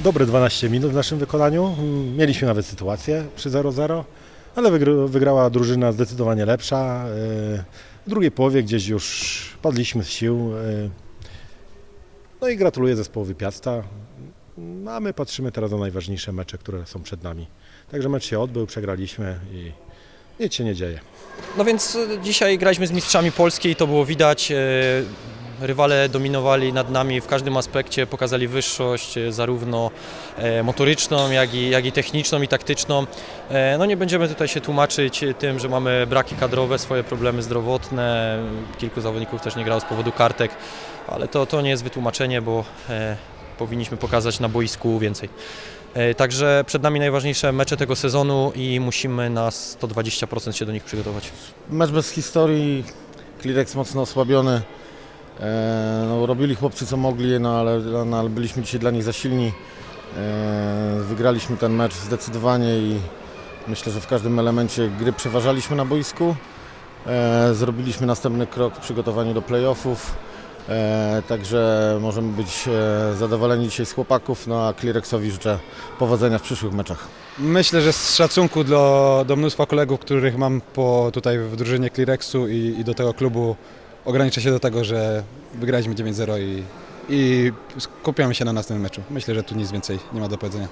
dobre 12 minut w naszym wykonaniu. Mieliśmy nawet sytuację przy 0-0, ale wygr- wygrała drużyna zdecydowanie lepsza. E, W drugiej połowie gdzieś już padliśmy z sił. e, No i gratuluję zespołowi Piasta. No, a my patrzymy teraz na najważniejsze mecze, które są przed nami. Także mecz się odbył, przegraliśmy i nic się nie dzieje. No więc e, dzisiaj graliśmy z mistrzami Polski i to było widać. Rywale dominowali nad nami w każdym aspekcie, pokazali wyższość e, zarówno e, motoryczną, jak i, jak i techniczną i taktyczną. E, No nie będziemy tutaj się tłumaczyć tym, że mamy braki kadrowe, swoje problemy zdrowotne. Kilku zawodników też nie grało z powodu kartek, ale to, to nie jest wytłumaczenie, bo powinniśmy pokazać na boisku więcej. Także przed nami najważniejsze mecze tego sezonu i musimy na 120% się do nich przygotować. Mecz bez historii, Klirex mocno osłabiony. E, no, robili chłopcy co mogli, no ale, no, ale byliśmy dzisiaj dla nich za silni. E, wygraliśmy ten mecz zdecydowanie i myślę, że w każdym elemencie gry przeważaliśmy na boisku. E, zrobiliśmy następny krok w przygotowaniu do playoffów. Także możemy być zadowoleni dzisiaj z chłopaków, no a Klirexowi życzę powodzenia w przyszłych meczach. Myślę, że z szacunku do, do mnóstwa kolegów, których mam po, tutaj w drużynie Clearexu i, i do tego klubu, ograniczę się do tego, że wygraliśmy 9-0 i, i skupiamy się na następnym meczu. Myślę, że tu nic więcej nie ma do powiedzenia.